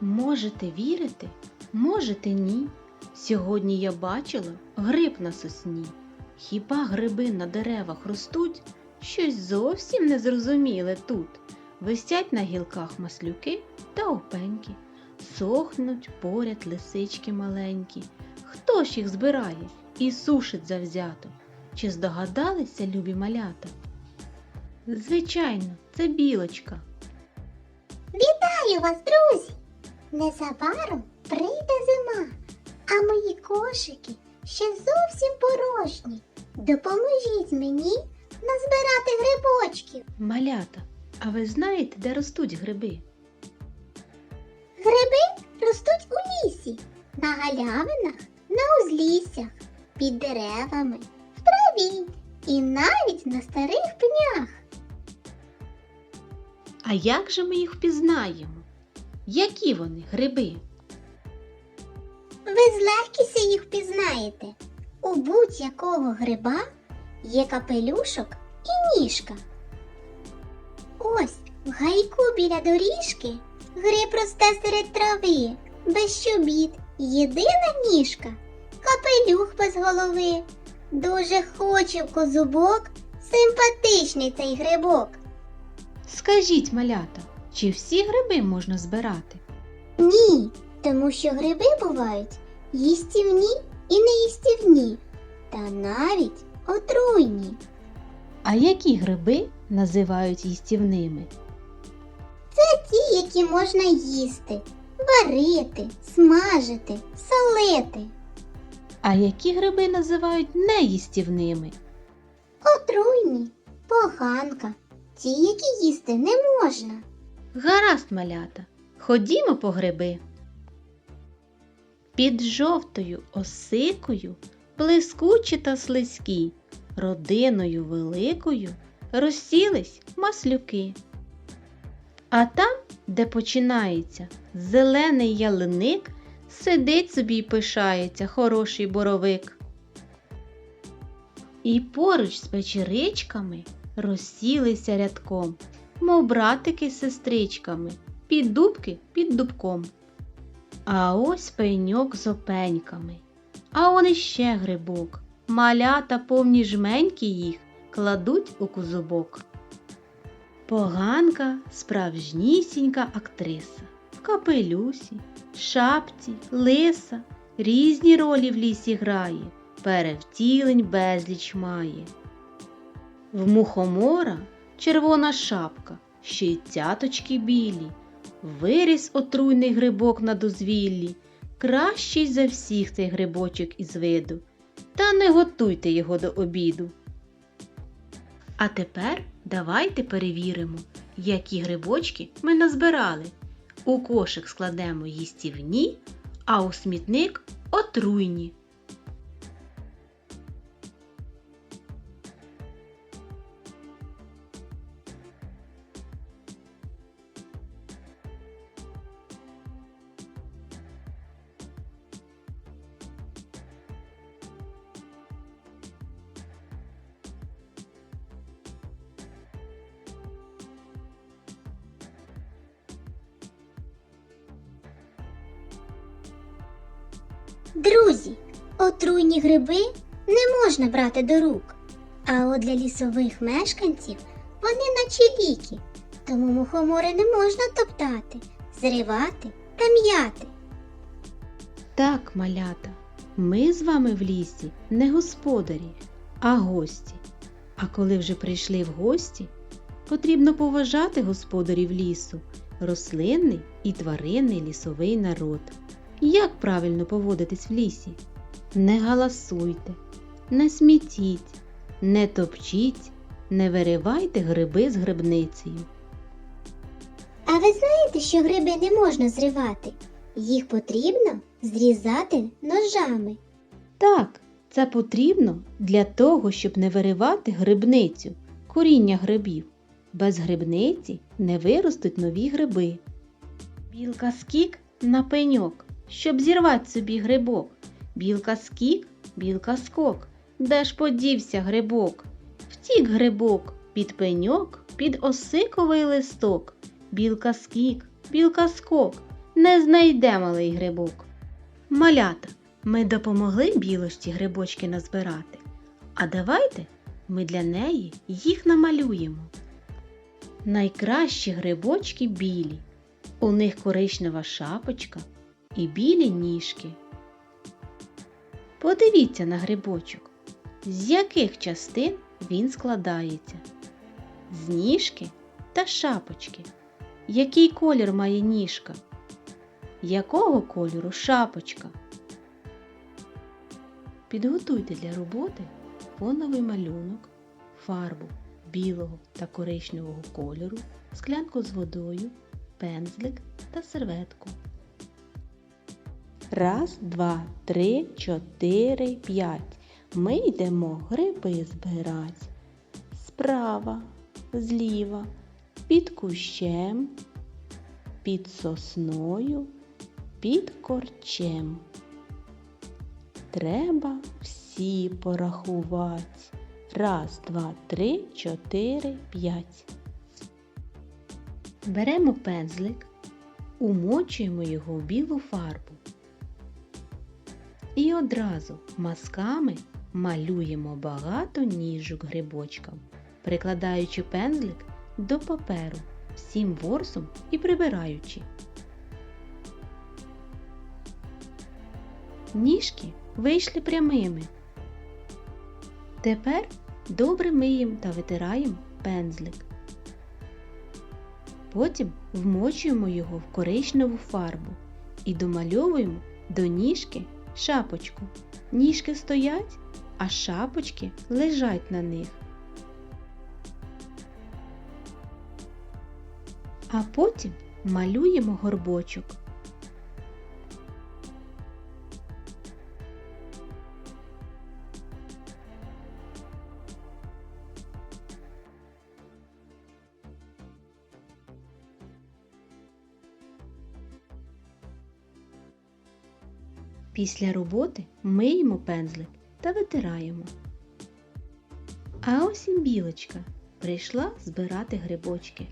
Можете вірити, можете ні. Сьогодні я бачила гриб на сосні. Хіба гриби на деревах ростуть? Щось зовсім незрозуміле тут. Висять на гілках маслюки та опеньки. Сохнуть поряд лисички маленькі. Хто ж їх збирає і сушить завзято? Чи здогадалися любі малята? Звичайно, це білочка. Вітаю вас, друзі! Незабаром прийде зима, а мої кошики ще зовсім порожні. Допоможіть мені назбирати грибочків. Малята, а ви знаєте, де ростуть гриби? Гриби ростуть у лісі, на галявинах, на узліссях, під деревами, в траві і навіть на старих пнях. А як же ми їх впізнаємо? Які вони гриби? Ви з легкістю їх впізнаєте. У будь-якого гриба є капелюшок і ніжка. Ось в гайку біля доріжки гриб росте серед трави, без чобіт, єдина ніжка, капелюх без голови. Дуже хоче в козубок, симпатичний цей грибок. Скажіть, малята, чи всі гриби можна збирати? Ні, тому що гриби бувають їстівні і неїстівні, та навіть отруйні. А які гриби називають їстівними? Це ті, які можна їсти, варити, смажити, солити. А які гриби називають неїстівними? Отруйні, поганка, ті, які їсти не можна. Гаразд, малята, ходімо по гриби. Під жовтою осикою, блискучі та слизькі, родиною великою розсілись маслюки. А там, де починається зелений ялиник, сидить собі й пишається хороший боровик. І поруч з печеричками розсілися рядком, мов братики з сестричками, під дубки під дубком. А ось пеньок з опеньками. А он іще грибок. Малята повні жменьки їх кладуть у кузубок. Поганка справжнісінька актриса. В капелюсі, шапці, лиса, різні ролі в лісі грає, перевтілень безліч має. В мухомора червона шапка, ще й цяточки білі, виріс отруйний грибок на дозвіллі, кращий за всіх цей грибочок із виду, та не готуйте його до обіду. А тепер давайте перевіримо, які грибочки ми назбирали. У кошик складемо їстівні, а у смітник отруйні. Друзі, отруйні гриби не можна брати до рук. А от для лісових мешканців вони наче ліки, тому мухомори не можна топтати, зривати та м'яти. Так, малята, ми з вами в лісі не господарі, а гості. А коли вже прийшли в гості, потрібно поважати господарів лісу, рослинний і тваринний лісовий народ. Як правильно поводитись в лісі? Не галасуйте, не смітіть, не топчіть, не виривайте гриби з грибницею. А ви знаєте, що гриби не можна зривати? Їх потрібно зрізати ножами. Так, це потрібно для того, щоб не виривати грибницю, коріння грибів. Без грибниці не виростуть нові гриби. Білка скік на пеньок, щоб зірвати собі грибок. Білка скік, білка скок. Де ж подівся грибок? Втік грибок під пеньок, під осиковий листок. Білка скік, білка скок. не знайде малий грибок. Малята, ми допомогли білочці грибочки назбирати. А давайте ми для неї їх намалюємо. Найкращі грибочки білі. У них коричнева шапочка і білі ніжки. Подивіться на грибочок, з яких частин він складається. З ніжки та шапочки. Який колір має ніжка? Якого кольору шапочка? Підготуйте для роботи фоновий малюнок, фарбу білого та коричневого кольору, склянку з водою, пензлик та серветку. Раз, два, три, чотири, п'ять. Ми йдемо гриби збирать. Справа, зліва, під кущем, під сосною, під корчем. Треба всі порахувати. Раз, два, три, чотири, п'ять. Беремо пензлик, умочуємо його в білу фарбу. І одразу мазками малюємо багато ніжок грибочкам, прикладаючи пензлик до паперу всім ворсом і прибираючи. Ніжки вийшли прямими. Тепер добре миємо та витираємо пензлик. Потім вмочуємо його в коричневу фарбу і домальовуємо до ніжки шапочку. Ніжки стоять, а шапочки лежать на них. А потім малюємо горбочок. Після роботи миємо пензлик та витираємо. А ось і білочка прийшла збирати грибочки.